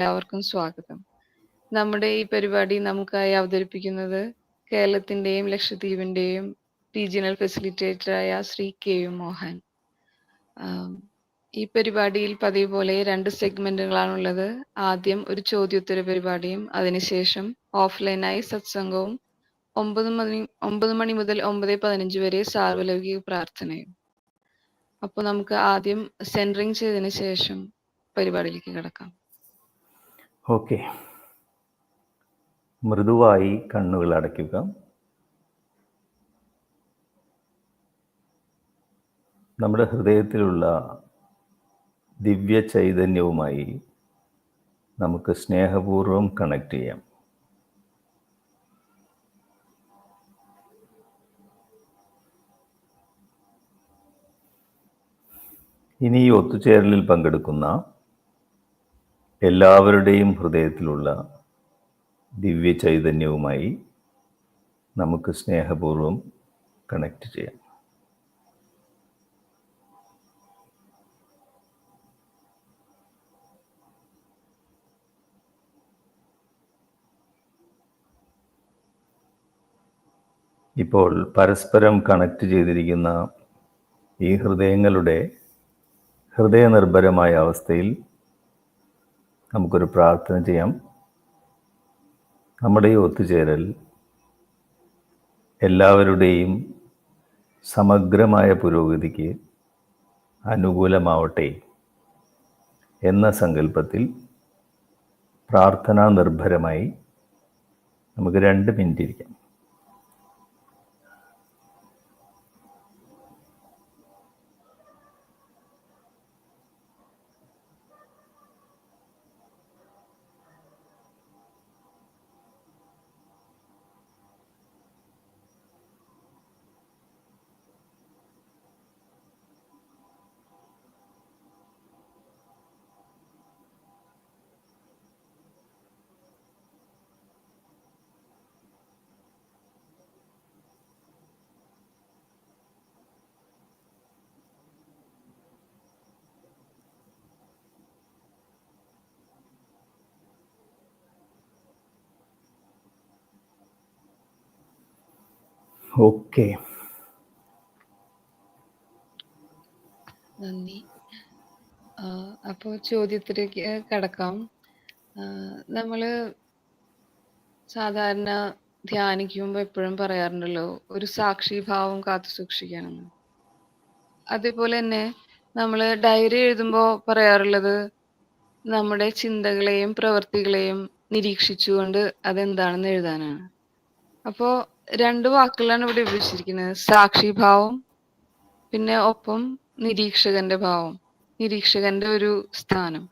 എല്ലാവർക്കും സ്വാഗതം. നമ്മുടെ ഈ പരിപാടി നമുക്കായി അവതരിപ്പിക്കുന്നത് കേരളത്തിന്റെയും ലക്ഷദ്വീപിന്റെയും റീജിയണൽ ഫെസിലിറ്റേറ്ററായ ശ്രീ കെ യു മോഹൻ. ഈ പരിപാടിയിൽ പതിവ് പോലെ രണ്ട് സെഗ്മെന്റുകളാണുള്ളത്. ആദ്യം ഒരു ചോദ്യോത്തര പരിപാടിയും അതിനുശേഷം ഓഫ്‌ലൈനായി സത്സംഗവും ഒമ്പത് മണി ഒമ്പത് മണി മുതൽ ഒമ്പത് പതിനഞ്ച് വരെ സാർവലൗകിക പ്രാർത്ഥനയും. അപ്പോൾ നമുക്ക് ആദ്യം സെന്ററിങ് ചെയ്തതിന് ശേഷം പരിപാടിയിലേക്ക് കിടക്കാം. ഓക്കെ. മൃദുവായി കണ്ണുകൾ അടയ്ക്കുക. നമ്മുടെ ഹൃദയത്തിലുള്ള ദിവ്യ ചൈതന്യവുമായി നമുക്ക് സ്നേഹപൂർവം കണക്ട് ചെയ്യാം. ഇനി ഈ ഒത്തുചേരലിൽ പങ്കെടുക്കുന്ന എല്ലാവരുടെയും ഹൃദയത്തിലുള്ള ദിവ്യ ചൈതന്യവുമായി നമുക്ക് സ്നേഹപൂർവം കണക്ട് ചെയ്യാം. ഇപ്പോൾ പരസ്പരം കണക്ട് ചെയ്തിരിക്കുന്ന ഈ ഹൃദയങ്ങളുടെ ഹൃദയനിർഭരമായ അവസ്ഥയിൽ നമുക്കൊരു പ്രാർത്ഥന ചെയ്യാം. നമ്മുടെ ഈ ഒത്തുചേരൽ എല്ലാവരുടെയും സമഗ്രമായ പുരോഗതിക്ക് അനുകൂലമാവട്ടെ എന്ന സങ്കല്പത്തിൽ പ്രാർത്ഥനാ നിർഭരമായി നമുക്ക് രണ്ട് മിനിറ്റ് ഇരിക്കാം. ഓക്കെ നന്ദി. അപ്പോൾ ചോദ്യത്തിലേക്ക് കടക്കാം. നമ്മൾ സാധാരണ ധ്യാനിക്കുമ്പോൾ എപ്പോഴും പറയാറുണ്ടല്ലോ ഒരു സാക്ഷിഭാവം കാത്തു സൂക്ഷിക്കണമെന്ന്. അതേപോലെ തന്നെ നമ്മൾ ഡയറി എഴുതുമ്പോൾ പറയാറുള്ളത് നമ്മുടെ ചിന്തകളെയും പ്രവൃത്തികളെയും നിരീക്ഷിച്ചുകൊണ്ട് അതെന്താണെന്ന് എഴുതാനാണ്. അപ്പോ രണ്ട് വാക്കുകളാണ് ഇവിടെ ഉപയോഗിച്ചിരിക്കുന്നത്. സാക്ഷിഭാവം പിന്നെ ഒപ്പം നിരീക്ഷകന്റെ ഭാവം. നിരീക്ഷകന്റെ ഒരു സ്ഥാനം.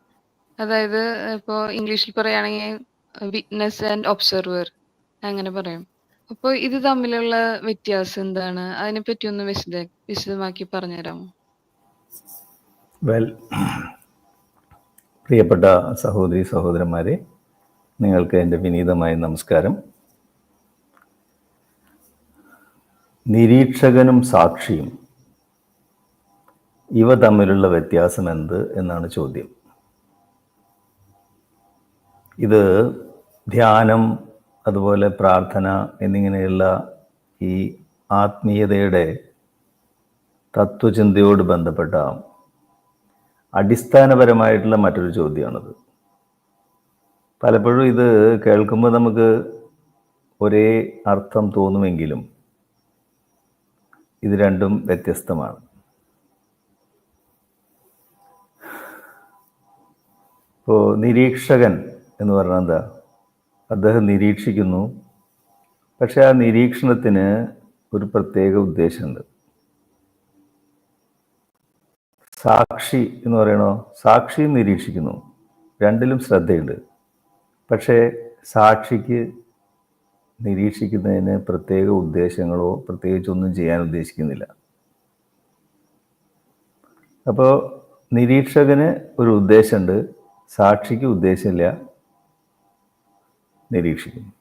അതായത് ഇപ്പോ ഇംഗ്ലീഷിൽ പറയുകയാണെങ്കിൽ വിറ്റ്നസ് ആൻഡ് ഒബ്സർവർ അങ്ങനെ പറയും. അപ്പോൾ ഇത് തമ്മിലുള്ള വ്യത്യാസം എന്താണ്? അതിനെ പറ്റി ഒന്ന് വിശദ വിശദമാക്കി പറഞ്ഞുതരാമോ? വെൽ പ്രിയപ്പെട്ട സഹോദരി സഹോദരന്മാരെ നിങ്ങൾക്ക് എന്റെ വിനീതമായ നമസ്കാരം നിരീക്ഷകനും സാക്ഷിയും. ഇവ തമ്മിലുള്ള വ്യത്യാസം എന്ത് എന്നാണ് ചോദ്യം. ഇത് ധ്യാനം അതുപോലെ പ്രാർത്ഥന എന്നിങ്ങനെയുള്ള ഈ ആത്മീയതയുടെ തത്വചിന്തയോട് ബന്ധപ്പെട്ട അടിസ്ഥാനപരമായിട്ടുള്ള മറ്റൊരു ചോദ്യമാണത്. പലപ്പോഴും ഇത് കേൾക്കുമ്പോൾ നമുക്ക് ഒരേ അർത്ഥം തോന്നുമെങ്കിലും ഇത് രണ്ടും വ്യത്യസ്തമാണ്. ഇപ്പോൾ നിരീക്ഷകൻ എന്ന് പറഞ്ഞാൽ എന്താ? അദ്ദേഹം നിരീക്ഷിക്കുന്നു. പക്ഷേ ആ നിരീക്ഷണത്തിന് ഒരു പ്രത്യേക ഉദ്ദേശമുണ്ട്. സാക്ഷി എന്ന് പറയണോ? സാക്ഷിയും നിരീക്ഷിക്കുന്നു. രണ്ടിലും ശ്രദ്ധയുണ്ട്. പക്ഷേ സാക്ഷിക്ക് നിരീക്ഷിക്കുന്നതിന് പ്രത്യേക ഉദ്ദേശങ്ങളോ പ്രത്യേകിച്ചൊന്നും ചെയ്യാൻ ഉദ്ദേശിക്കുന്നില്ല. അപ്പോൾ നിരീക്ഷകന് ഒരു ഉദ്ദേശമുണ്ട് സാക്ഷിക്ക് ഉദ്ദേശമില്ല നിരീക്ഷിക്കുന്നു.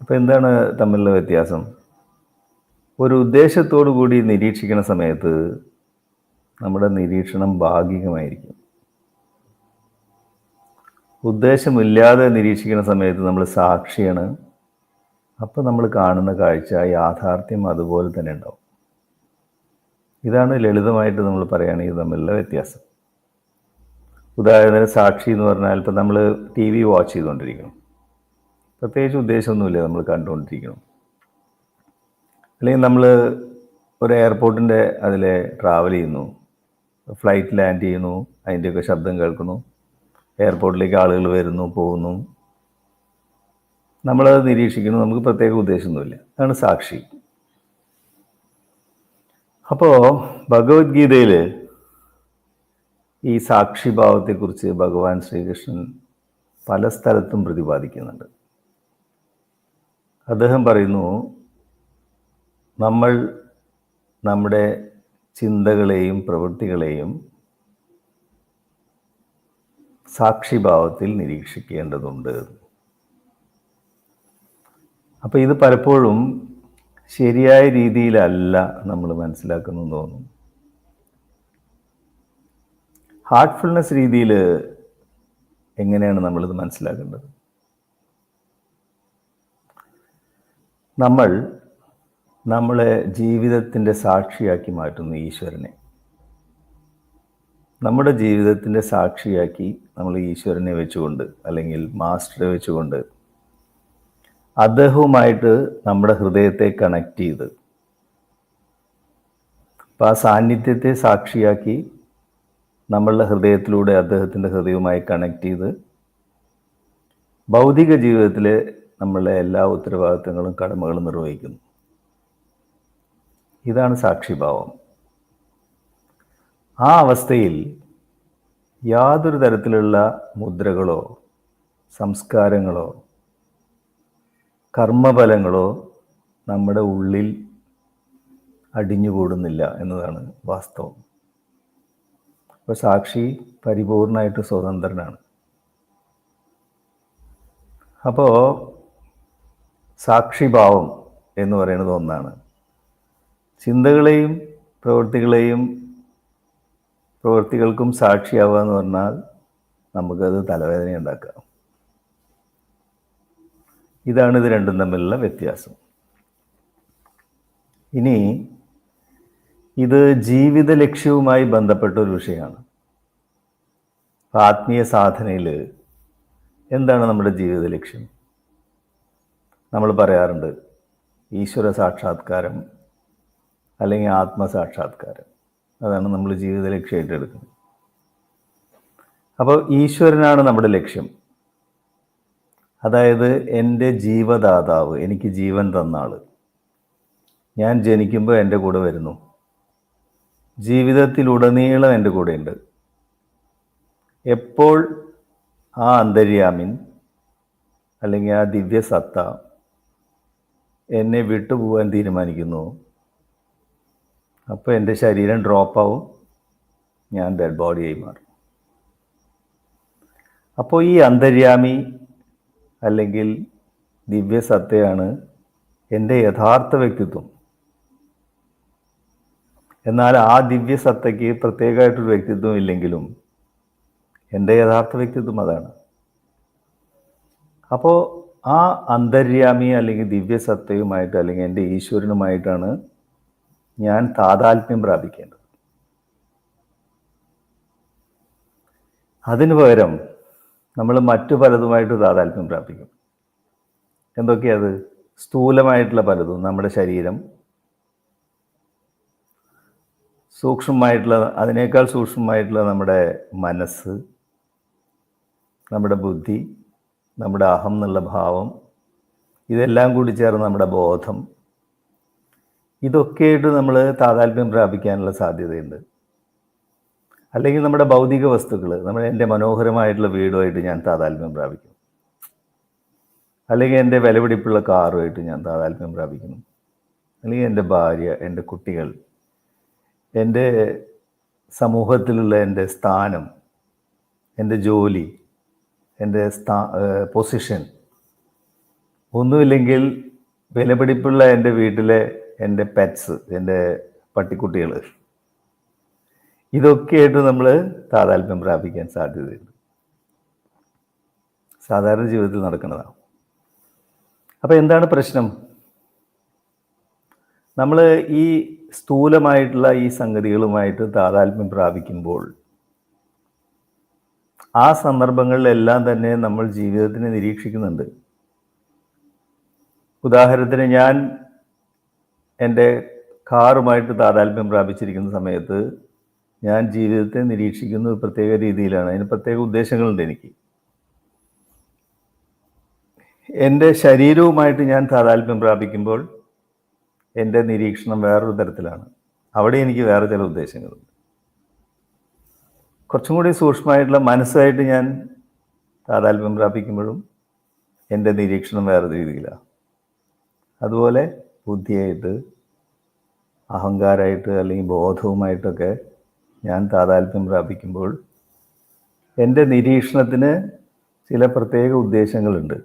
അപ്പോൾ എന്താണ് തമ്മിലുള്ള വ്യത്യാസം? ഒരു ഉദ്ദേശത്തോടു കൂടി നിരീക്ഷിക്കുന്ന സമയത്ത് നമ്മുടെ നിരീക്ഷണം ഭാഗികമായിരിക്കും. ഉദ്ദേശമില്ലാതെ നിരീക്ഷിക്കുന്ന സമയത്ത് നമ്മൾ സാക്ഷിയാണ്. അപ്പോൾ നമ്മൾ കാണുന്ന കാഴ്ച യാഥാർത്ഥ്യം അതുപോലെ തന്നെ ഉണ്ടാവും. ഇതാണ് ലളിതമായിട്ട് നമ്മൾ പറയുകയാണെങ്കിൽ തമ്മിലുള്ള വ്യത്യാസം. ഉദാഹരണത്തിന് സാക്ഷി എന്ന് പറഞ്ഞാൽ ഇപ്പം നമ്മൾ ടി വി വാച്ച് ചെയ്തുകൊണ്ടിരിക്കണം പ്രത്യേകിച്ച് ഉദ്ദേശമൊന്നുമില്ല നമ്മൾ കണ്ടുകൊണ്ടിരിക്കണം അല്ലെങ്കിൽ നമ്മൾ ഒരു എയർപോർട്ടിന്റെ അതിലെ ട്രാവൽ ചെയ്യുന്നു ഫ്ലൈറ്റ് ലാൻഡ് ചെയ്യുന്നു അതിന്റെയൊക്കെ ശബ്ദം കേൾക്കുന്നു. എയർപോർട്ടിലേക്ക് ആളുകൾ വരുന്നു പോകുന്നു. നമ്മളത് നിരീക്ഷിക്കുന്നു. നമുക്ക് പ്രത്യേക ഉദ്ദേശമൊന്നുമില്ല. അതാണ് സാക്ഷി. അപ്പോൾ ഭഗവത്ഗീതയിൽ ഈ സാക്ഷിഭാവത്തെക്കുറിച്ച് ഭഗവാൻ ശ്രീകൃഷ്ണൻ പല സ്ഥലത്തും പ്രതിപാദിക്കുന്നുണ്ട്. അദ്ദേഹം പറയുന്നു നമ്മൾ നമ്മുടെ ചിന്തകളെയും പ്രവൃത്തികളെയും സാക്ഷിഭാവത്തിൽ നിരീക്ഷിക്കേണ്ടതുണ്ട്. അപ്പോൾ ഇത് പലപ്പോഴും ശരിയായ രീതിയിലല്ല നമ്മൾ മനസ്സിലാക്കുന്നു തോന്നും ഹാർട്ട്ഫുൾനെസ് രീതിയിൽ എങ്ങനെയാണ് നമ്മളിത് മനസ്സിലാക്കേണ്ടത്? നമ്മൾ നമ്മളെ ജീവിതത്തിന്റെ സാക്ഷിയാക്കി മാറ്റുന്നു ഈശ്വരനെ. നമ്മുടെ ജീവിതത്തിന്റെ സാക്ഷിയാക്കി നമ്മൾ ഈശ്വരനെ വെച്ചുകൊണ്ട് അല്ലെങ്കിൽ മാസ്റ്ററെ വെച്ചുകൊണ്ട് അദ്ദേഹവുമായിട്ട് നമ്മുടെ ഹൃദയത്തെ കണക്ട് ചെയ്ത്. അപ്പം ആ സാന്നിധ്യത്തെ സാക്ഷിയാക്കി നമ്മളുടെ ഹൃദയത്തിലൂടെ അദ്ദേഹത്തിന്റെ ഹൃദയവുമായി കണക്ട് ചെയ്ത് ഭൗതിക ജീവിതത്തിലെ നമ്മളുടെ എല്ലാ ഉത്തരവാദിത്തങ്ങളും കടമകളും നിർവഹിക്കുന്നു. ഇതാണ് സാക്ഷിഭാവം. ആ അവസ്ഥയിൽ യാതൊരു തരത്തിലുള്ള മുദ്രകളോ സംസ്കാരങ്ങളോ കർമ്മഫലങ്ങളോ നമ്മുടെ ഉള്ളിൽ അടിഞ്ഞുകൂടുന്നില്ല എന്നതാണ് വാസ്തവം. അപ്പോൾ സാക്ഷി പരിപൂർണമായിട്ട് സ്വതന്ത്രനാണ്. അപ്പോൾ സാക്ഷിഭാവം എന്ന് പറയുന്നത് ഒന്നാണ്. ചിന്തകളെയും പ്രവൃത്തികളെയും പ്രവൃത്തികൾക്കും സാക്ഷിയാവുക എന്ന് പറഞ്ഞാൽ നമുക്കത് തലവേദന ഉണ്ടാക്കാം ഇതാണ് ഇത് രണ്ടും തമ്മിലുള്ള വ്യത്യാസം. ഇനി ഇത് ജീവിത ലക്ഷ്യവുമായി ബന്ധപ്പെട്ട ഒരു വിഷയമാണ്. ആത്മീയ സാധനയിൽ എന്താണ് നമ്മുടെ ജീവിത ലക്ഷ്യം? നമ്മൾ പറയാറുണ്ട് ഈശ്വര സാക്ഷാത്കാരം അല്ലെങ്കിൽ ആത്മസാക്ഷാത്കാരം. അതാണ് നമ്മൾ ജീവിത ലക്ഷ്യമായിട്ട് എടുക്കുന്നത്. അപ്പോൾ ഈശ്വരനാണ് നമ്മുടെ ലക്ഷ്യം. അതായത് എന്റെ ജീവദാതാവ് എനിക്ക് ജീവൻ തന്ന ആൾ ഞാൻ ജനിക്കുമ്പോൾ എന്റെ കൂടെ വരുന്നു. ജീവിതത്തിലുടനീളം എന്റെ കൂടെയുണ്ട്. എപ്പോൾ ആ അന്തര്യാമിൻ അല്ലെങ്കിൽ ആ ദിവ്യസത്ത എന്നെ വിട്ടുപോകാൻ തീരുമാനിക്കുന്നു? അപ്പോൾ എന്റെ ശരീരം ഡ്രോപ്പാവും ഞാൻ ഡെഡ് ബോഡിയായി മാറും. അപ്പോൾ ഈ അന്തര്യാമി അല്ലെങ്കിൽ ദിവ്യസത്തയാണ് എന്റെ യഥാർത്ഥ വ്യക്തിത്വം. എന്നാൽ ആ ദിവ്യസത്തയ്ക്ക് പ്രത്യേകമായിട്ടൊരു വ്യക്തിത്വം ഇല്ലെങ്കിലും എന്റെ യഥാർത്ഥ വ്യക്തിത്വം അതാണ്. അപ്പോൾ ആ അന്തര്യാമി അല്ലെങ്കിൽ ദിവ്യസത്തയുമായിട്ട് അല്ലെങ്കിൽ എന്റെ ഈശ്വരനുമായിട്ടാണ് ഞാൻ താതാത്മ്യം പ്രാപിക്കേണ്ടത്. അതിനു പകരം നമ്മൾ മറ്റു പലതുമായിട്ട് താതാത്മ്യം പ്രാപിക്കും. എന്തൊക്കെയത്? സ്ഥൂലമായിട്ടുള്ള പലതും നമ്മുടെ ശരീരം സൂക്ഷ്മമായിട്ടുള്ള അതിനേക്കാൾ സൂക്ഷ്മമായിട്ടുള്ള നമ്മുടെ മനസ്സ് നമ്മുടെ ബുദ്ധി നമ്മുടെ അഹം എന്നുള്ള ഭാവം ഇതെല്ലാം കൂടി ചേർന്ന് നമ്മുടെ ബോധം ഇതൊക്കെയായിട്ട് നമ്മൾ താതാത്മ്യം പ്രാപിക്കാനുള്ള സാധ്യതയുണ്ട്. അല്ലെങ്കിൽ നമ്മുടെ ഭൗതിക വസ്തുക്കൾ നമ്മൾ എന്റെ മനോഹരമായിട്ടുള്ള വീടുമായിട്ട് ഞാൻ താതാത്മ്യം പ്രാപിക്കും. അല്ലെങ്കിൽ എന്റെ വിലപിടിപ്പുള്ള കാറുമായിട്ട് ഞാൻ താതാത്മ്യം പ്രാപിക്കുന്നു. അല്ലെങ്കിൽ എന്റെ ഭാര്യ എന്റെ കുട്ടികൾ എന്റെ സമൂഹത്തിലുള്ള എന്റെ സ്ഥാനം എന്റെ ജോലി എന്റെ സ്ഥാ പൊസിഷൻ ഒന്നുമില്ലെങ്കിൽ വിലപിടിപ്പുള്ള എന്റെ വീട്ടിലെ എന്റെ പെറ്റ്സ് എന്റെ പട്ടിക്കുട്ടികൾ. ഇതൊക്കെയായിട്ട് നമ്മൾ താതാത്മ്യം പ്രാപിക്കാൻ സാധ്യതയുണ്ട്. സാധാരണ ജീവിതത്തിൽ നടക്കുന്നതാണ്. അപ്പോൾ എന്താണ് പ്രശ്നം? നമ്മൾ ഈ സ്ഥൂലമായിട്ടുള്ള ഈ സംഗതികളുമായിട്ട് താതാത്മ്യം പ്രാപിക്കുമ്പോൾ ആ സന്ദർഭങ്ങളിലെല്ലാം തന്നെ നമ്മൾ ജീവിതത്തിനെ നിരീക്ഷിക്കുന്നുണ്ട്. ഉദാഹരണത്തിന് ഞാൻ എന്റെ കാറുമായിട്ട് താതാത്മ്യം പ്രാപിച്ചിരിക്കുന്ന സമയത്ത് ഞാൻ ജീവിതത്തെ നിരീക്ഷിക്കുന്നത് പ്രത്യേക രീതിയിലാണ്. അതിന് പ്രത്യേക ഉദ്ദേശങ്ങളുണ്ട് എനിക്ക്. എന്റെ ശരീരവുമായിട്ട് ഞാൻ താതാത്മ്യം പ്രാപിക്കുമ്പോൾ എന്റെ നിരീക്ഷണം വേറൊരു തരത്തിലാണ്. അവിടെ എനിക്ക് വേറെ ചില ഉദ്ദേശങ്ങളുണ്ട്. കുറച്ചും കൂടി സൂക്ഷ്മമായിട്ടുള്ള മനസ്സായിട്ട് ഞാൻ താതാത്മ്യം പ്രാപിക്കുമ്പോഴും എന്റെ നിരീക്ഷണം വേറെ രീതിയിലാണ്. അതുപോലെ ബുദ്ധിയായിട്ട് അഹങ്കാരമായിട്ട് അല്ലെങ്കിൽ ബോധവുമായിട്ടൊക്കെ ഞാൻ താതാൽപ്യം പ്രാപിക്കുമ്പോൾ എന്റെ നിരീക്ഷണത്തിന് ചില പ്രത്യേക ഉദ്ദേശങ്ങളുണ്ട്.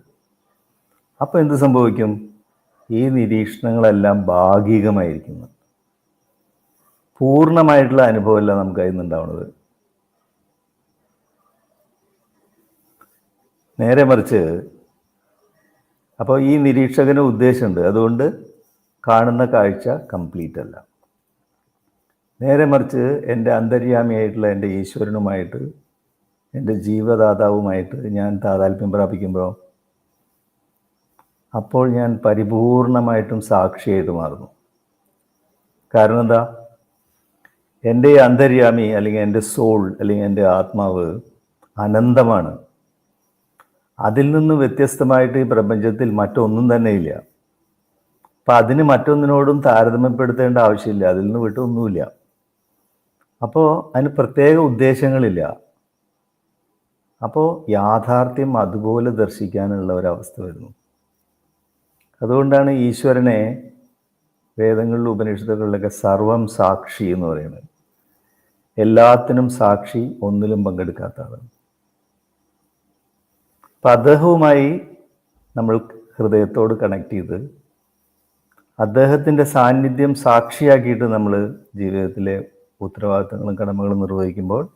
അപ്പോൾ എന്ത് സംഭവിക്കും? ഈ നിരീക്ഷണങ്ങളെല്ലാം ഭാഗികമായിരിക്കുന്നു. പൂർണമായിട്ടുള്ള അനുഭവമല്ല നമുക്ക് അതിൽ നിന്നുണ്ടാവുന്നത് നേരെ മറിച്ച് അപ്പോൾ ഈ നിരീക്ഷകന് ഉദ്ദേശമുണ്ട്. അതുകൊണ്ട് കാണുന്ന കാഴ്ച കംപ്ലീറ്റ് അല്ല. നേരെ മറിച്ച് എന്റെ അന്തര്യാമിയായിട്ടുള്ള എന്റെ ഈശ്വരനുമായിട്ട് എന്റെ ജീവദാതാവുമായിട്ട് ഞാൻ താതാൽപ്യം പ്രാപിക്കുമ്പോൾ അപ്പോൾ ഞാൻ പരിപൂർണമായിട്ടും സാക്ഷിയായിട്ട് മാറുന്നു. കാരണം എന്താ? എന്റെ അന്തര്യാമി അല്ലെങ്കിൽ എന്റെ സോൾ അല്ലെങ്കിൽ എന്റെ ആത്മാവ് അനന്തമാണ്. അതിൽ നിന്ന് വ്യത്യസ്തമായിട്ട് ഈ പ്രപഞ്ചത്തിൽ മറ്റൊന്നും തന്നെ ഇല്ല. അപ്പം അതിന് മറ്റൊന്നിനോടും താരതമ്യപ്പെടുത്തേണ്ട ആവശ്യമില്ല. അതിൽ നിന്ന് വിട്ടൊന്നുമില്ല അപ്പോൾ അതിന് പ്രത്യേക ഉദ്ദേശങ്ങളില്ല. അപ്പോൾ യാഥാർത്ഥ്യം അതുപോലെ ദർശിക്കാനുള്ള ഒരവസ്ഥ വരുന്നു. അതുകൊണ്ടാണ് ഈശ്വരനെ വേദങ്ങളിലും ഉപനിഷത്തുകളിലൊക്കെ സർവം സാക്ഷി എന്ന് പറയുന്നത്. എല്ലാത്തിനും സാക്ഷി ഒന്നിലും പങ്കെടുക്കാത്ത ആളാണ് അപ്പം അദ്ദേഹവുമായി നമ്മൾ ഹൃദയത്തോട് കണക്ട് ചെയ്ത് അദ്ദേഹത്തിന്റെ സാന്നിധ്യം സാക്ഷിയാക്കിയിട്ട് നമ്മൾ ജീവിതത്തിലെ ഉത്തരവാദിത്തങ്ങളും കടമകളും നിർവഹിക്കുമ്പോൾ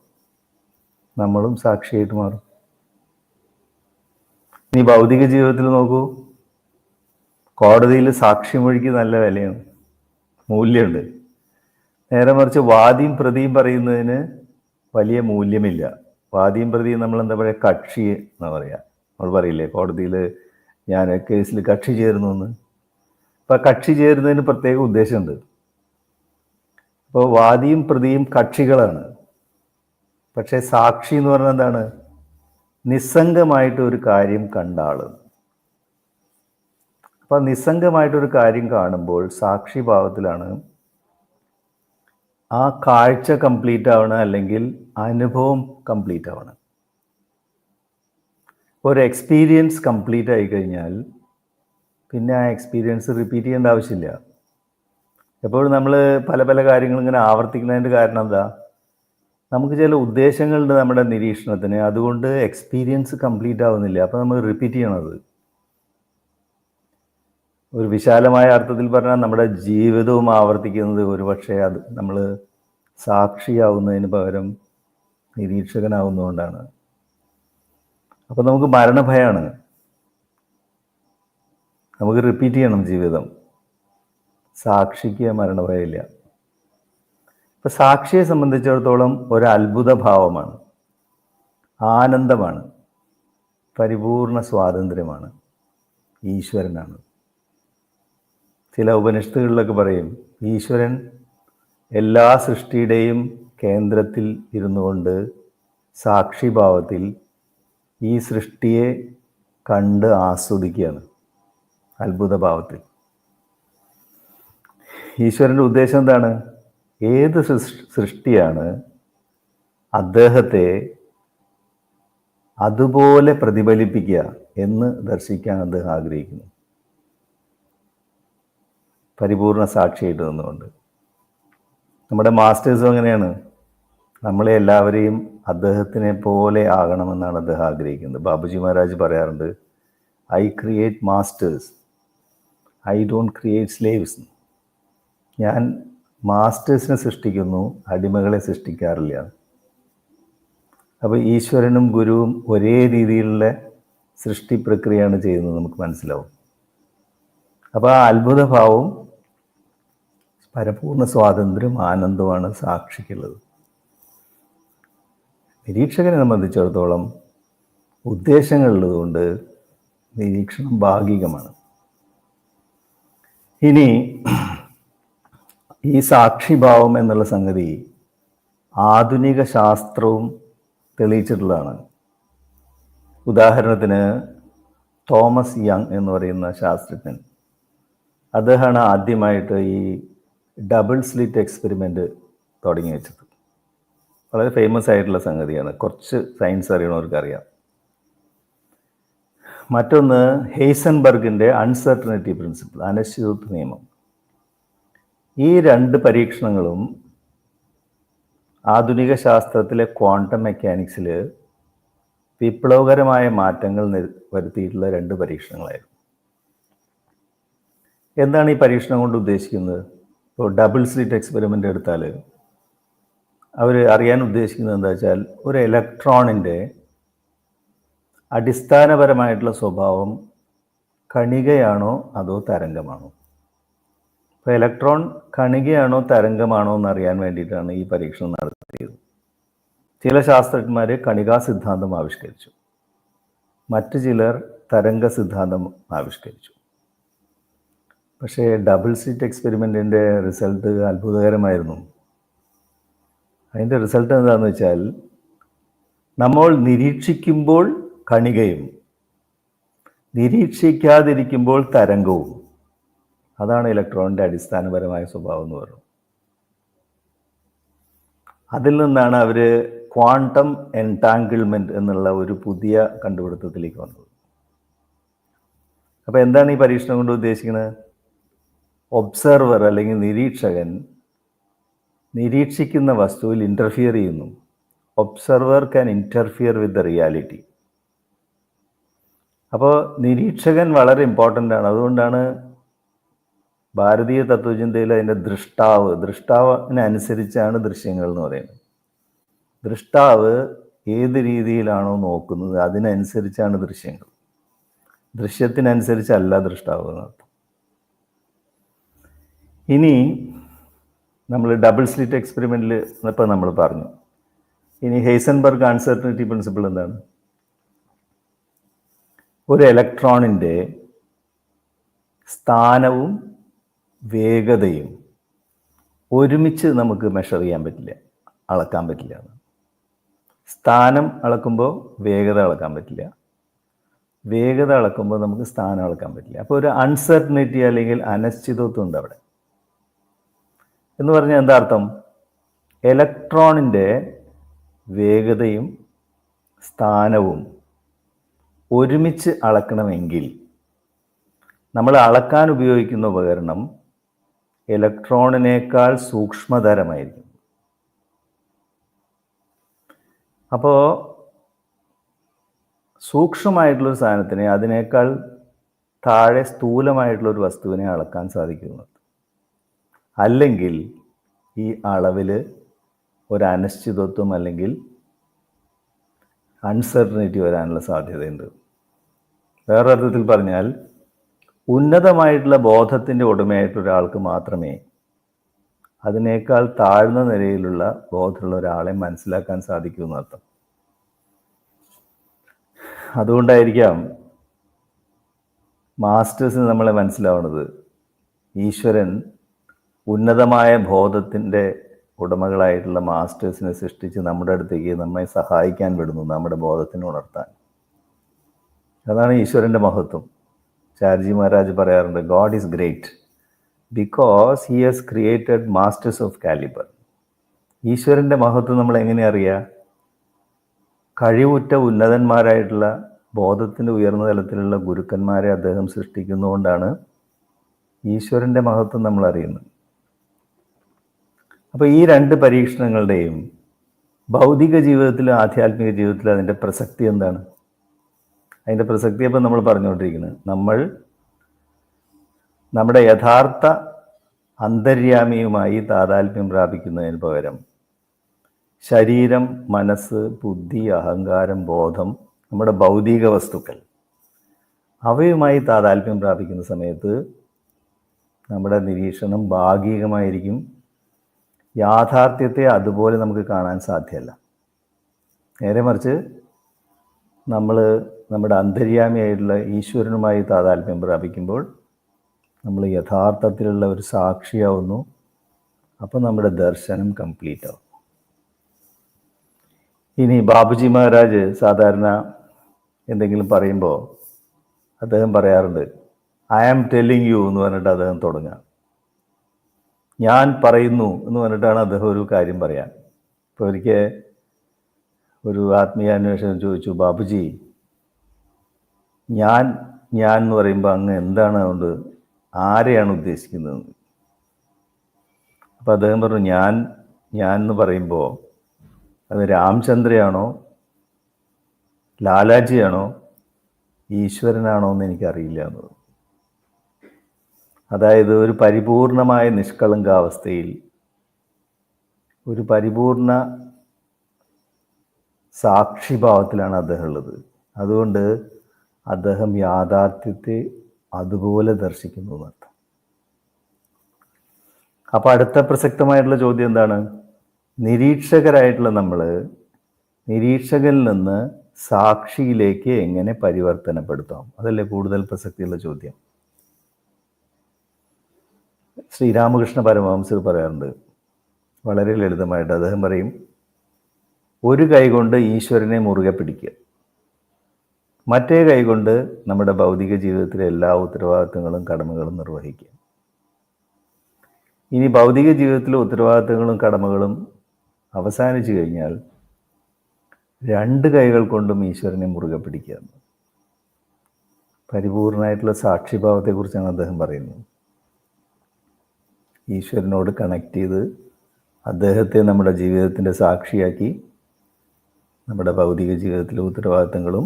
നമ്മളും സാക്ഷിയായിട്ട് മാറും. നീ ഭൗതിക ജീവിതത്തിൽ നോക്കൂ. കോടതിയിൽ സാക്ഷിമൊഴിക്ക് നല്ല വിലയാണ്. മൂല്യമുണ്ട്. നേരെ മറിച്ച് വാദിയും പ്രതിയും പറയുന്നതിന് വലിയ മൂല്യമില്ല. വാദിയും പ്രതിയും നമ്മൾ എന്താ പറയുക? കക്ഷി എന്ന് പറയുക നമ്മൾ പറയില്ലേ കോടതിയിൽ ഞാൻ കേസിൽ കക്ഷി ചേരുന്നു എന്ന്. അപ്പം കക്ഷി ചേരുന്നതിന് പ്രത്യേക ഉദ്ദേശമുണ്ട്. ഇപ്പോൾ വാദിയും പ്രതിയും കക്ഷികളാണ്. പക്ഷേ സാക്ഷി എന്ന് പറഞ്ഞാൽ എന്താണ്? നിസ്സംഗമായിട്ട് ഒരു കാര്യം കണ്ട ആൾ. അപ്പം നിസ്സംഗമായിട്ടൊരു കാര്യം കാണുമ്പോൾ സാക്ഷി ഭാവത്തിലാണ് ആ കാഴ്ച കംപ്ലീറ്റ് ആവണം അല്ലെങ്കിൽ അനുഭവം കംപ്ലീറ്റ് ആവണം. ഒരു എക്സ്പീരിയൻസ് കംപ്ലീറ്റ് ആയി കഴിഞ്ഞാൽ പിന്നെ ആ എക്സ്പീരിയൻസ് റിപ്പീറ്റ് ചെയ്യേണ്ട ആവശ്യമില്ല. എപ്പോഴും നമ്മൾ പല പല കാര്യങ്ങൾ ഇങ്ങനെ ആവർത്തിക്കുന്നതിന്റെ കാരണം എന്താ? നമുക്ക് ചില ഉദ്ദേശങ്ങളുണ്ട് നമ്മുടെ നിരീക്ഷണത്തിന്. അതുകൊണ്ട് എക്സ്പീരിയൻസ് കംപ്ലീറ്റ് ആവുന്നില്ല. അപ്പോൾ നമ്മൾ റിപ്പീറ്റ് ചെയ്യണത്. ഒരു വിശാലമായ അർത്ഥത്തിൽ പറഞ്ഞാൽ നമ്മുടെ ജീവിതവും ആവർത്തിക്കുന്നത് ഒരുപക്ഷെ അത് നമ്മൾ സാക്ഷിയാവുന്നതിന് പകരം നിരീക്ഷകനാവുന്നതുകൊണ്ടാണ്. അപ്പോൾ നമുക്ക് മരണഭയമാണ് നമുക്ക് റിപ്പീറ്റ് ചെയ്യണം ജീവിതം. സാക്ഷിക്ക് മരണഭയമില്ല. ഇപ്പം സാക്ഷിയെ സംബന്ധിച്ചിടത്തോളം ഒരു ഭാവമാണ്. ആനന്ദമാണ്. പരിപൂർണ സ്വാതന്ത്ര്യമാണ്. ഈശ്വരനാണ്. ചില ഉപനിഷത്തുകളിലൊക്കെ പറയും ഈശ്വരൻ എല്ലാ സൃഷ്ടിയുടെയും കേന്ദ്രത്തിൽ ഇരുന്നു കൊണ്ട് സാക്ഷിഭാവത്തിൽ ഈ സൃഷ്ടിയെ കണ്ട് ആസ്വദിക്കുകയാണ്. അത്ഭുതഭാവത്തിൽ. ഈശ്വരന്റെ ഉദ്ദേശം എന്താണ്? ഏത് സൃഷ്ടിയാണ് അദ്ദേഹത്തെ അതുപോലെ പ്രതിഫലിപ്പിക്കുക എന്ന് ദർശിക്കാൻ അദ്ദേഹം ആഗ്രഹിക്കുന്നു. പരിപൂർണ സാക്ഷിയായിട്ട് നിന്നുകൊണ്ട്. നമ്മുടെ മാസ്റ്റേഴ്സും അങ്ങനെയാണ് നമ്മളെ എല്ലാവരെയും അദ്ദേഹത്തിനെ പോലെ ആകണമെന്നാണ് അദ്ദേഹം ആഗ്രഹിക്കുന്നത്. ബാബുജി മഹാരാജ് പറയാറുണ്ട് I create masters I don't create slaves. ഞാൻ മാസ്റ്റേഴ്സിനെ സൃഷ്ടിക്കുന്നു അടിമകളെ സൃഷ്ടിക്കാറില്ല. അപ്പോൾ ഈശ്വരനും ഗുരുവും ഒരേ രീതിയിലുള്ള സൃഷ്ടി പ്രക്രിയയാണ് ചെയ്യുന്നത് നമുക്ക് മനസ്സിലാവും. അപ്പോൾ ആ അത്ഭുതഭാവവും പരപൂർണ സ്വാതന്ത്ര്യം ആനന്ദമാണ് സാക്ഷിക്കുള്ളത്. നിരീക്ഷകനെ സംബന്ധിച്ചിടത്തോളം ഉദ്ദേശങ്ങളുള്ളതുകൊണ്ട് നിരീക്ഷണം ഭാഗികമാണ്. ഇനി ഈ സാക്ഷിഭാവം എന്നുള്ള സംഗതി ആധുനിക ശാസ്ത്രവും തെളിയിച്ചിട്ടുള്ളതാണ്. ഉദാഹരണത്തിന് തോമസ് യങ് എന്ന് പറയുന്ന ശാസ്ത്രജ്ഞൻ. അദ്ദേഹമാണ് ആദ്യമായിട്ട് ഈ ഡബിൾ സ്ലിറ്റ് എക്സ്പെരിമെന്റ് തുടങ്ങി വെച്ചത്. വളരെ ഫേമസ് ആയിട്ടുള്ള സംഗതിയാണ്. കുറച്ച് സയൻസ് അറിയണവർക്ക് അറിയാം മറ്റൊന്ന് ഹെയ്സൻബർഗിന്റെ അൺസർട്ടനിറ്റി പ്രിൻസിപ്പിൾ അനിശ്ചിതത്വ നിയമം. ഈ രണ്ട് പരീക്ഷണങ്ങളും ആധുനിക ശാസ്ത്രത്തിലെ ക്വാണ്ടം മെക്കാനിക്സിൽ വിപ്ലവകരമായ മാറ്റങ്ങൾ വരുത്തിയിട്ടുള്ള രണ്ട് പരീക്ഷണങ്ങളായിരുന്നു. എന്താണ് ഈ പരീക്ഷണം കൊണ്ട് ഉദ്ദേശിക്കുന്നത്? ഇപ്പോൾ ഡബിൾ സ്ലിറ്റ് എക്സ്പെരിമെന്റ് എടുത്താൽ അവർ അറിയാൻ ഉദ്ദേശിക്കുന്നത് എന്താ വെച്ചാൽ ഒരു ഇലക്ട്രോണിന്റെ അടിസ്ഥാനപരമായിട്ടുള്ള സ്വഭാവം കണികയാണോ അതോ തരംഗമാണോ? അപ്പോൾ ഇലക്ട്രോൺ കണികയാണോ തരംഗമാണോ എന്നറിയാൻ വേണ്ടിയിട്ടാണ് ഈ പരീക്ഷണം നടത്തിയത്. ചില ശാസ്ത്രജ്ഞന്മാർ കണികാ സിദ്ധാന്തം ആവിഷ്കരിച്ചു. മറ്റു ചിലർ തരംഗ സിദ്ധാന്തം ആവിഷ്കരിച്ചു. പക്ഷേ ഡബിൾ സീറ്റ് എക്സ്പെരിമെന്റിന്റെ റിസൾട്ട് അത്ഭുതകരമായിരുന്നു. അതിന്റെ റിസൾട്ട് എന്താണെന്ന് വെച്ചാൽ നമ്മൾ നിരീക്ഷിക്കുമ്പോൾ കണികയും നിരീക്ഷിക്കാതിരിക്കുമ്പോൾ തരംഗവും. അതാണ് ഇലക്ട്രോണിന്റെ അടിസ്ഥാനപരമായ സ്വഭാവം എന്ന് പറയുന്നത്. അതിൽ നിന്നാണ് അവർ ക്വാണ്ടം എൻടാങ്കിൾമെന്റ് എന്നുള്ള ഒരു പുതിയ കണ്ടുപിടുത്തത്തിലേക്ക് വന്നത്. അപ്പോൾ എന്താണ് ഈ പരീക്ഷണം കൊണ്ട് ഉദ്ദേശിക്കുന്നത്? ഒബ്സർവർ അല്ലെങ്കിൽ നിരീക്ഷകൻ നിരീക്ഷിക്കുന്ന വസ്തുവിൽ ഇന്റർഫിയർ ചെയ്യുന്നു. Observer can interfere with the reality അപ്പോൾ നിരീക്ഷകൻ വളരെ ഇമ്പോർട്ടന്റ് ആണ്. അതുകൊണ്ടാണ് ഭാരതീയ തത്വചിന്തയിൽ അതിന്റെ ദൃഷ്ടാവ് ദൃഷ്ടാവിനനുസരിച്ചാണ് ദൃശ്യങ്ങൾ എന്ന് പറയുന്നത്. ദൃഷ്ടാവ് ഏത് രീതിയിലാണോ നോക്കുന്നത് അതിനനുസരിച്ചാണ് ദൃശ്യങ്ങൾ. ദൃശ്യത്തിനനുസരിച്ചല്ല ദൃഷ്ടാവ് ഇനി നമ്മൾ ഡബിൾ സ്ലിറ്റ് എക്സ്പെരിമെന്റിൽ ഇപ്പം നമ്മൾ പറഞ്ഞു. ഇനി ഹെയ്സൻബർഗ് അൺസർട്ടനിറ്റി പ്രിൻസിപ്പിൾ എന്താണ്? ഒരു ഇലക്ട്രോണിന്റെ സ്ഥാനവും വേഗതയും ഒരുമിച്ച് നമുക്ക് മെഷർ ചെയ്യാൻ പറ്റില്ല അളക്കാൻ പറ്റില്ല. സ്ഥാനം അളക്കുമ്പോൾ വേഗത അളക്കാൻ പറ്റില്ല. വേഗത അളക്കുമ്പോൾ നമുക്ക് സ്ഥാനം അളക്കാൻ പറ്റില്ല. അപ്പോൾ ഒരു അൺസർട്ടനിറ്റി അല്ലെങ്കിൽ അനിശ്ചിതത്വം ഉണ്ട് അവിടെ. എന്ന് പറഞ്ഞാൽ എന്താ അർത്ഥം? ഇലക്ട്രോണിന്റെ വേഗതയും സ്ഥാനവും ഒരുമിച്ച് അളക്കണമെങ്കിൽ നമ്മൾ അളക്കാൻ ഉപയോഗിക്കുന്ന ഉപകരണം ഇലക്ട്രോണിനേക്കാൾ സൂക്ഷ്മതരമായിരിക്കും. അപ്പോൾ സൂക്ഷ്മമായിട്ടുള്ളൊരു സാധനത്തിനെ അതിനേക്കാൾ താഴെ സ്ഥൂലമായിട്ടുള്ളൊരു വസ്തുവിനെ അളക്കാൻ സാധിക്കുന്നത് അല്ലെങ്കിൽ ഈ അളവിൽ ഒരു അനിശ്ചിതത്വം അല്ലെങ്കിൽ അൺസർട്ടനിറ്റി വരാനുള്ള സാധ്യതയുണ്ട്. വേറെ അർത്ഥത്തിൽ പറഞ്ഞാൽ ഉന്നതമായിട്ടുള്ള ബോധത്തിന്റെ ഉടമയായിട്ടുള്ള ഒരാൾക്ക് മാത്രമേ അതിനേക്കാൾ താഴ്ന്ന നിലയിലുള്ള ബോധമുള്ള ഒരാളെ മനസ്സിലാക്കാൻ സാധിക്കൂ എന്നർത്ഥം. അതുകൊണ്ടായിരിക്കാം മാസ്റ്റേഴ്സിന് നമ്മളെ മനസ്സിലാവുന്നത് ഈശ്വരൻ ഉന്നതമായ ബോധത്തിന്റെ ഉടമകളായിട്ടുള്ള മാസ്റ്റേഴ്സിനെ സൃഷ്ടിച്ച് നമ്മുടെ അടുത്തേക്ക് നമ്മെ സഹായിക്കാൻ വിടുന്നു നമ്മുടെ ബോധത്തിന് ഉണർത്താൻ. അതാണ് ഈശ്വരന്റെ മഹത്വം. ചാർജി മഹാരാജ് പറയാറുണ്ട് God is great because he has created masters of calibre ഈശ്വരന്റെ മഹത്വം നമ്മൾ എങ്ങനെ അറിയുക കഴിവുറ്റ ഉന്നതന്മാരായിട്ടുള്ള ബോധത്തിന്റെ ഉയർന്ന തലത്തിലുള്ള ഗുരുക്കന്മാരെ അദ്ദേഹം സൃഷ്ടിക്കുന്നതുകൊണ്ടാണ് ഈശ്വരന്റെ മഹത്വം നമ്മൾ അറിയുന്നത്. അപ്പോൾ ഈ രണ്ട് പരീക്ഷണങ്ങളുടെയും ഭൗതിക ജീവിതത്തിലും ആധ്യാത്മിക ജീവിതത്തിലും അതിന്റെ പ്രസക്തി എന്താണ്? അതിന്റെ പ്രസക്തി അപ്പം നമ്മൾ പറഞ്ഞുകൊണ്ടിരിക്കുന്നത് നമ്മൾ നമ്മുടെ യഥാർത്ഥ അന്തര്യാമിയുമായി താതാത്മ്യം പ്രാപിക്കുന്നതിന് പകരം ശരീരം മനസ്സ് ബുദ്ധി അഹങ്കാരം ബോധം നമ്മുടെ ഭൗതിക വസ്തുക്കൾ അവയുമായി താതാൽപ്യം പ്രാപിക്കുന്ന സമയത്ത് നമ്മുടെ നിരീക്ഷണം ഭാഗികമായിരിക്കും. യാഥാർത്ഥ്യത്തെ അതുപോലെ നമുക്ക് കാണാൻ സാധ്യമല്ല നേരെ മറിച്ച് നമ്മൾ നമ്മുടെ അന്തര്യാമിയായിട്ടുള്ള ഈശ്വരനുമായി താതാൽപ്യം പ്രാപിക്കുമ്പോൾ നമ്മൾ യഥാർത്ഥത്തിലുള്ള ഒരു സാക്ഷിയാവുന്നു. അപ്പോൾ നമ്മുടെ ദർശനം കംപ്ലീറ്റ് ആവും ഇനി ബാബുജി മഹാരാജ് സാധാരണ എന്തെങ്കിലും പറയുമ്പോൾ അദ്ദേഹം പറയാറുണ്ട് ഐ ആം ടെല്ലിങ് യു എന്ന് പറഞ്ഞിട്ട് അദ്ദേഹം തുടങ്ങുക. ഞാൻ പറയുന്നു എന്ന് പറഞ്ഞിട്ടാണ് അദ്ദേഹം ഒരു കാര്യം പറയാൻ. ഇപ്പോൾ ഒരിക്കൽ ഒരു ആത്മീയാന്വേഷണം ചോദിച്ചു ബാബുജി ഞാൻ ഞാൻ എന്ന് പറയുമ്പോൾ അങ്ങ് എന്താണ് അതുകൊണ്ട് ആരെയാണ് ഉദ്ദേശിക്കുന്നത്? അപ്പോൾ അദ്ദേഹം പറഞ്ഞു ഞാൻ ഞാൻ എന്ന് പറയുമ്പോൾ അത് രാമചന്ദ്രയാണോ ലാലാജിയാണോ ഈശ്വരനാണോ എന്ന് എനിക്കറിയില്ല എന്നത് അതായത് ഒരു പരിപൂർണമായ നിഷ്കളങ്കാവസ്ഥയിൽ ഒരു പരിപൂർണ സാക്ഷിഭാവത്തിലാണ് അദ്ദേഹം ഉള്ളത് അതുകൊണ്ട് അദ്ദേഹം യാഥാർത്ഥ്യത്തെ അതുപോലെ ദർശിക്കുന്നു എന്നർത്ഥം. അപ്പോൾ അടുത്ത പ്രസക്തമായിട്ടുള്ള ചോദ്യം എന്താണ്? നിരീക്ഷകരായിട്ടുള്ള നമ്മൾ നിരീക്ഷകനിൽ നിന്ന് സാക്ഷിയിലേക്ക് എങ്ങനെ പരിവർത്തനപ്പെടുത്താം? അതല്ലേ കൂടുതൽ പ്രസക്തിയുള്ള ചോദ്യം. ശ്രീരാമകൃഷ്ണ പരമഹംസർ പറയാറുണ്ട്. വളരെ ലളിതമായിട്ട് അദ്ദേഹം പറയും ഒരു കൈകൊണ്ട് ഈശ്വരനെ മുറുകെ പിടിക്കുക. മറ്റേ കൈകൊണ്ട് നമ്മുടെ ഭൗതിക ജീവിതത്തിലെ എല്ലാ ഉത്തരവാദിത്തങ്ങളും കടമകളും നിർവഹിക്കുക. ഇനി ഭൗതിക ജീവിതത്തിലെ ഉത്തരവാദിത്തങ്ങളും കടമകളും അവസാനിച്ചു കഴിഞ്ഞാൽ രണ്ട് കൈകൾ കൊണ്ടും ഈശ്വരനെ മുറുകെ പിടിക്കുക പരിപൂർണമായിട്ടുള്ള സാക്ഷിഭാവത്തെക്കുറിച്ചാണ് അദ്ദേഹം പറയുന്നത്. ഈശ്വരനോട് കണക്ട് ചെയ്ത് അദ്ദേഹത്തെ നമ്മുടെ ജീവിതത്തിന്റെ സാക്ഷിയാക്കി നമ്മുടെ ഭൗതിക ജീവിതത്തിലെ ഉത്തരവാദിത്തങ്ങളും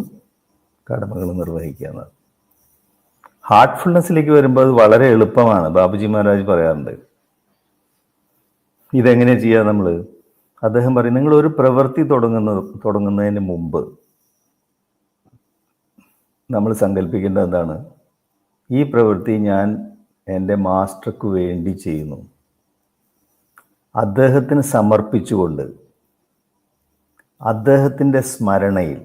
കടമകളും നിർവഹിക്കുക എന്നത് ഹാർട്ട്ഫുൾനെസ്സിലേക്ക് വരുമ്പോൾ അത് വളരെ എളുപ്പമാണ്. ബാബുജി മഹാരാജ് പറയാറുണ്ട്. ഇതെങ്ങനെ ചെയ്യുക നമ്മൾ അദ്ദേഹം പറയും നിങ്ങൾ ഒരു പ്രവൃത്തി തുടങ്ങുന്ന തുടങ്ങുന്നതിന് മുമ്പ് നമ്മൾ സങ്കല്പിക്കേണ്ടത് എന്താണ്? ഈ പ്രവൃത്തി ഞാൻ എന്റെ മാസ്റ്റർക്ക് വേണ്ടി ചെയ്യുന്നു. അദ്ദേഹത്തിന് സമർപ്പിച്ചുകൊണ്ട് അദ്ദേഹത്തിന്റെ സ്മരണയിൽ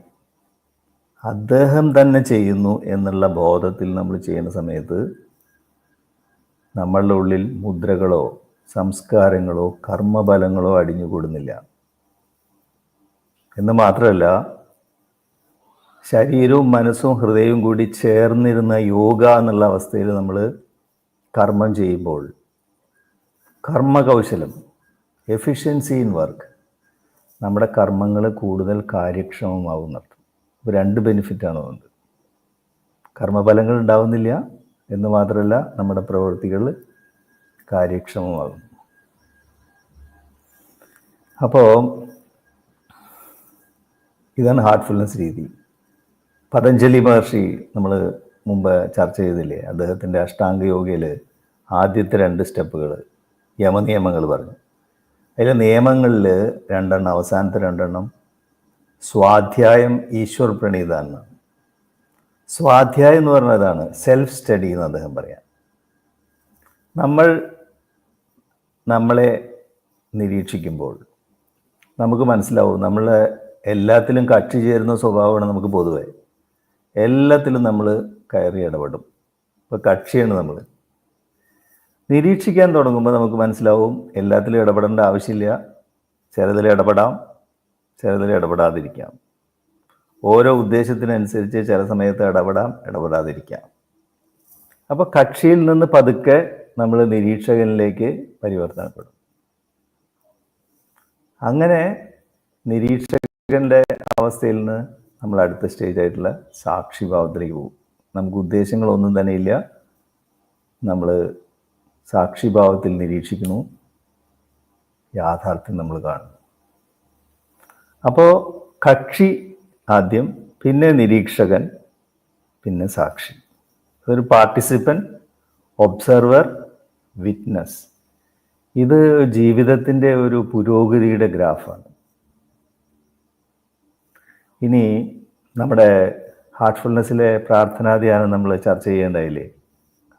അദ്ദേഹം തന്നെ ചെയ്യുന്നു എന്നുള്ള ബോധത്തിൽ നമ്മൾ ചെയ്യുന്ന സമയത്ത് നമ്മളുടെ ഉള്ളിൽ മുദ്രകളോ സംസ്കാരങ്ങളോ കർമ്മബലങ്ങളോ അടിഞ്ഞുകൂടുന്നില്ല. എന്ന് മാത്രമല്ല ശരീരവും മനസ്സും ഹൃദയവും കൂടി ചേർന്നിരുന്ന യോഗ എന്നുള്ള അവസ്ഥയിൽ നമ്മൾ കർമ്മം ചെയ്യുമ്പോൾ കർമ്മകൗശലം എഫിഷ്യൻസി ഇൻ വർക്ക് നമ്മുടെ കർമ്മങ്ങൾ കൂടുതൽ കാര്യക്ഷമമാവും നടത്തും ഇപ്പോൾ രണ്ട് ബെനിഫിറ്റാണ് വന്നത് കർമ്മഫലങ്ങൾ ഉണ്ടാവുന്നില്ല എന്ന് മാത്രമല്ല നമ്മുടെ പ്രവൃത്തികൾ കാര്യക്ഷമമാകും അപ്പോൾ ഇതാണ് ഹാർട്ട്ഫുൾനെസ് രീതി. പതഞ്ജലി മഹർഷി നമ്മൾ മുമ്പ് ചർച്ച ചെയ്തില്ലേ? അദ്ദേഹത്തിന്റെ അഷ്ടാംഗ യോഗയിൽ ആദ്യത്തെ രണ്ട് സ്റ്റെപ്പുകൾ. യമനിയമങ്ങൾ പറഞ്ഞു. അതിലെ നിയമങ്ങളിൽ രണ്ടെണ്ണം അവസാനത്തെ രണ്ടെണ്ണം സ്വാധ്യായം ഈശ്വർ പ്രണീത എന്നാണ്. സ്വാധ്യായം എന്ന് പറഞ്ഞതാണ് സെൽഫ് സ്റ്റഡി എന്ന് അദ്ദേഹം പറയാം. നമ്മൾ നമ്മളെ നിരീക്ഷിക്കുമ്പോൾ നമുക്ക് മനസ്സിലാവും നമ്മൾ എല്ലാത്തിലും കക്ഷി ചേരുന്ന സ്വഭാവമാണ് നമുക്ക് പൊതുവെ. എല്ലാത്തിലും നമ്മൾ കയറി ഇടപെടും. ഇപ്പോൾ കക്ഷിയാണ് നമ്മൾ നിരീക്ഷിക്കാൻ തുടങ്ങുമ്പോൾ നമുക്ക് മനസ്സിലാവും എല്ലാത്തിലും ഇടപെടേണ്ട ആവശ്യമില്ല. ചിലതിൽ ഇടപെടാം ചിലതിൽ ഇടപെടാതിരിക്കാം. ഓരോ ഉദ്ദേശത്തിനനുസരിച്ച് ചില സമയത്ത് ഇടപെടാം ഇടപെടാതിരിക്കാം. അപ്പോൾ കക്ഷിയിൽ നിന്ന് പതുക്കെ നമ്മൾ നിരീക്ഷകനിലേക്ക് പരിവർത്തനപ്പെടും. അങ്ങനെ നിരീക്ഷകന്റെ അവസ്ഥയിൽ നിന്ന് നമ്മൾ അടുത്ത സ്റ്റേജ് ആയിട്ടുള്ള സാക്ഷിഭാവത്തിലേക്ക് പോകും. നമുക്ക് ഉദ്ദേശങ്ങളൊന്നും തന്നെ ഇല്ല. നമ്മൾ സാക്ഷിഭാവത്തിൽ നിരീക്ഷിക്കുന്നു. യാഥാർത്ഥ്യം നമ്മൾ കാണുന്നു. അപ്പോൾ കക്ഷി ആദ്യം പിന്നെ നിരീക്ഷകൻ പിന്നെ സാക്ഷി. ഒരു പാർട്ടിസിപ്പൻ ഒബ്സർവർ വിറ്റ്നസ് ഇത് ജീവിതത്തിന്റെ ഒരു പുരോഗതിയുടെ ഗ്രാഫാണ്. ഇനി നമ്മുടെ ഹാർട്ട്ഫുൾനെസ്സിലെ പ്രാർത്ഥനാ ധ്യാനം നമ്മൾ ചർച്ച ചെയ്യേണ്ടതില്ലേ?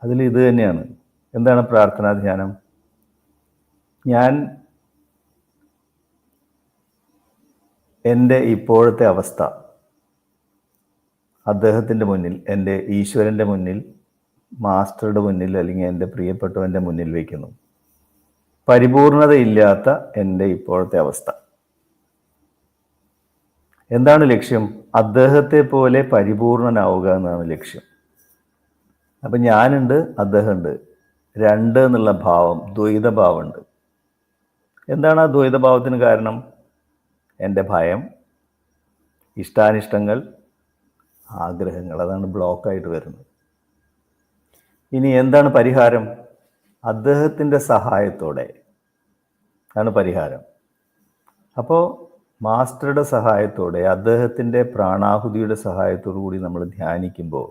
അതിൽ ഇത് തന്നെയാണ്. എന്താണ് പ്രാർത്ഥനാ ധ്യാനം ഞാൻ എന്റെ ഇപ്പോഴത്തെ അവസ്ഥ അദ്ദേഹത്തിന്റെ മുന്നിൽ എന്റെ ഈശ്വരന്റെ മുന്നിൽ മാസ്റ്ററുടെ മുന്നിൽ അല്ലെങ്കിൽ എന്റെ പ്രിയപ്പെട്ടവന്റെ മുന്നിൽ വയ്ക്കുന്നു പരിപൂർണതയില്ലാത്ത എന്റെ ഇപ്പോഴത്തെ അവസ്ഥ. എന്താണ് ലക്ഷ്യം? അദ്ദേഹത്തെ പോലെ പരിപൂർണനാവുക എന്നാണ് ലക്ഷ്യം. അപ്പം ഞാനുണ്ട് അദ്ദേഹമുണ്ട്. രണ്ട് എന്നുള്ള ഭാവം ദ്വൈതഭാവമുണ്ട്. എന്താണ് ആ ദ്വൈതഭാവത്തിന് കാരണം? എന്റെ ഭയം ഇഷ്ടാനിഷ്ടങ്ങൾ ആഗ്രഹങ്ങൾ. അതാണ് ബ്ലോക്കായിട്ട് വരുന്നത്. ഇനി എന്താണ് പരിഹാരം? അദ്ദേഹത്തിന്റെ സഹായത്തോടെ. ആണ് പരിഹാരം. അപ്പോൾ മാസ്റ്ററുടെ സഹായത്തോടെ അദ്ദേഹത്തിന്റെ പ്രാണാഹുതിയുടെ സഹായത്തോടു കൂടി നമ്മൾ ധ്യാനിക്കുമ്പോൾ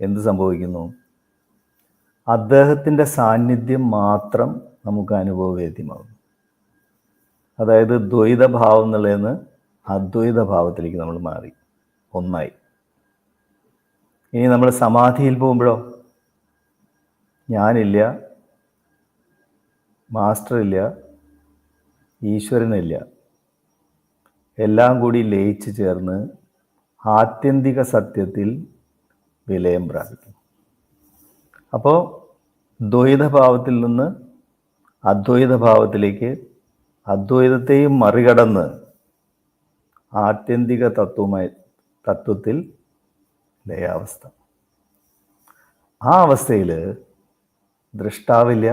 എന്ത് സംഭവിക്കുന്നു? അദ്ദേഹത്തിന്റെ സാന്നിധ്യം മാത്രം നമുക്ക് അനുഭവവേദ്യമാകും അതായത് ദ്വൈതഭാവം എന്നുള്ളതെന്ന് അദ്വൈത ഭാവത്തിലേക്ക് നമ്മൾ മാറി ഒന്നായി. ഇനി നമ്മൾ സമാധിയിൽ പോകുമ്പോഴോ? ഞാനില്ല മാസ്റ്ററില്ല ഈശ്വരനില്ല എല്ലാം കൂടി ലയിച്ചു ചേർന്ന് ആത്യന്തിക സത്യത്തിൽ വിലയം പ്രാപിക്കും. അപ്പോൾ ദ്വൈതഭാവത്തിൽ നിന്ന് അദ്വൈതഭാവത്തിലേക്ക് അദ്വൈതത്തെയും മറികടന്ന് ആത്യന്തിക തത്വമായി തത്വത്തിൽ ലയാവസ്ഥ. ആ അവസ്ഥയിൽ ദൃഷ്ടാവില്ല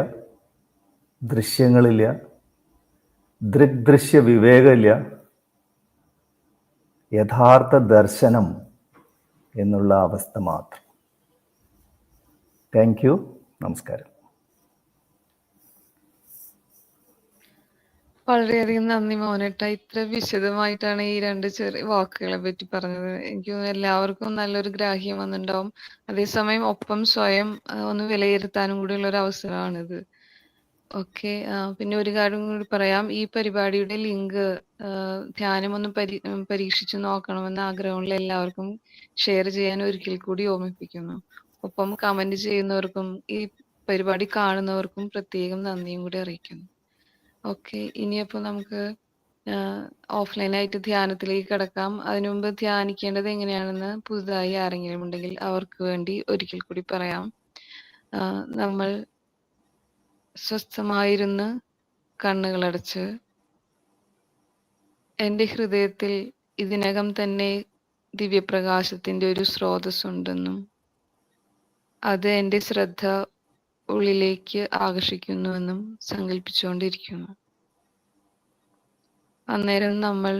ദൃശ്യങ്ങളില്ല ദൃഗ്ദൃശ്യ വിവേകമില്ല യഥാർത്ഥ ദർശനം എന്നുള്ള അവസ്ഥ മാത്രം. താങ്ക് യു നമസ്കാരം. വളരെയധികം നന്ദി മോനട്ട ഇത്ര വിശദമായിട്ടാണ് ഈ രണ്ട് ചെറിയ വാക്കുകളെ പറ്റി പറഞ്ഞത്. എനിക്ക് എല്ലാവർക്കും നല്ലൊരു ഗ്രാഹ്യം വന്നിട്ടുണ്ടാവും. അതേസമയം ഒപ്പം സ്വയം ഒന്ന് വിലയിരുത്താനും കൂടിയുള്ള ഒരു അവസരമാണിത് ഓക്കെ. പിന്നെ ഒരു കാര്യം കൂടി പറയാം. ഈ പരിപാടിയുടെ ലിങ്ക് ധ്യാനം ഒന്ന് പരീക്ഷിച്ചു നോക്കണമെന്ന് ആഗ്രഹമുള്ള എല്ലാവർക്കും ഷെയർ ചെയ്യാൻ ഒരിക്കൽ കൂടി ഓർമ്മിപ്പിക്കുന്നു. ഒപ്പം കമന്റ് ചെയ്യുന്നവർക്കും ഈ പരിപാടി കാണുന്നവർക്കും പ്രത്യേകം നന്ദിയും കൂടി അറിയിക്കുന്നു. ഓക്കെ. ഇനിയപ്പോ നമുക്ക് ഓഫ്ലൈൻ ആയിട്ട് ധ്യാനത്തിലേക്ക് കടക്കാം. അതിനു മുമ്പ് ധ്യാനിക്കേണ്ടത് എങ്ങനെയാണെന്ന് പുതുതായി ആരെങ്കിലും ഉണ്ടെങ്കിൽ അവർക്ക് വേണ്ടി ഒരിക്കൽ കൂടി പറയാം. നമ്മൾ സ്വസ്ഥമായിരുന്ന് കണ്ണുകളടച്ച് എന്റെ ഹൃദയത്തിൽ ഇതിനകം തന്നെ ദിവ്യപ്രകാശത്തിന്റെ ഒരു സ്രോതസ്സുണ്ടെന്നും അത് എന്റെ ശ്രദ്ധ ഉള്ളിലേക്ക് ആകർഷിക്കുന്നുവെന്നും സങ്കല്പിച്ചുകൊണ്ടിരിക്കുന്നു അന്നേരം നമ്മൾ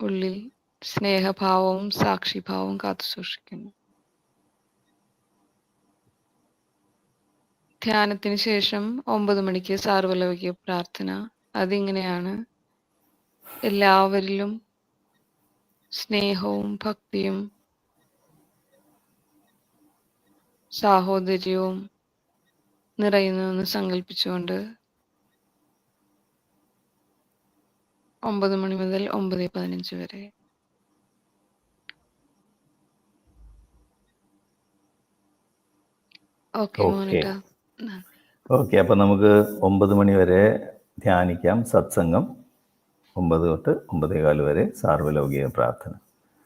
ഉള്ളിൽ സ്നേഹഭാവവും സാക്ഷിഭാവവും കാത്തു സൂക്ഷിക്കുന്നു ധ്യാനത്തിന് ശേഷം ഒമ്പത് മണിക്ക് സാർവലോകിയ പ്രാർത്ഥന. അതിങ്ങനെയാണ് എല്ലാവരിലും സ്നേഹവും ഭക്തിയും സാഹോദര്യവും നിറയുന്നുവെന്ന് സങ്കല്പിച്ചുകൊണ്ട് ഒമ്പത് മണി മുതൽ ഒമ്പത് പതിനഞ്ച് വരെ. ഓക്കെ. മോനിട്ട. ഓക്കെ അപ്പോൾ നമുക്ക് ഒമ്പത് മണി വരെ ധ്യാനിക്കാം സത്സംഗം. ഒമ്പത് തൊട്ട് ഒമ്പതേകാൽ വരെ സാർവലൗകിക പ്രാർത്ഥന.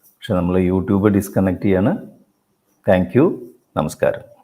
പക്ഷെ നമ്മൾ യൂട്യൂബ് ഡിസ്കണക്ട് ചെയ്യാണ്. Thank you. നമസ്കാരം.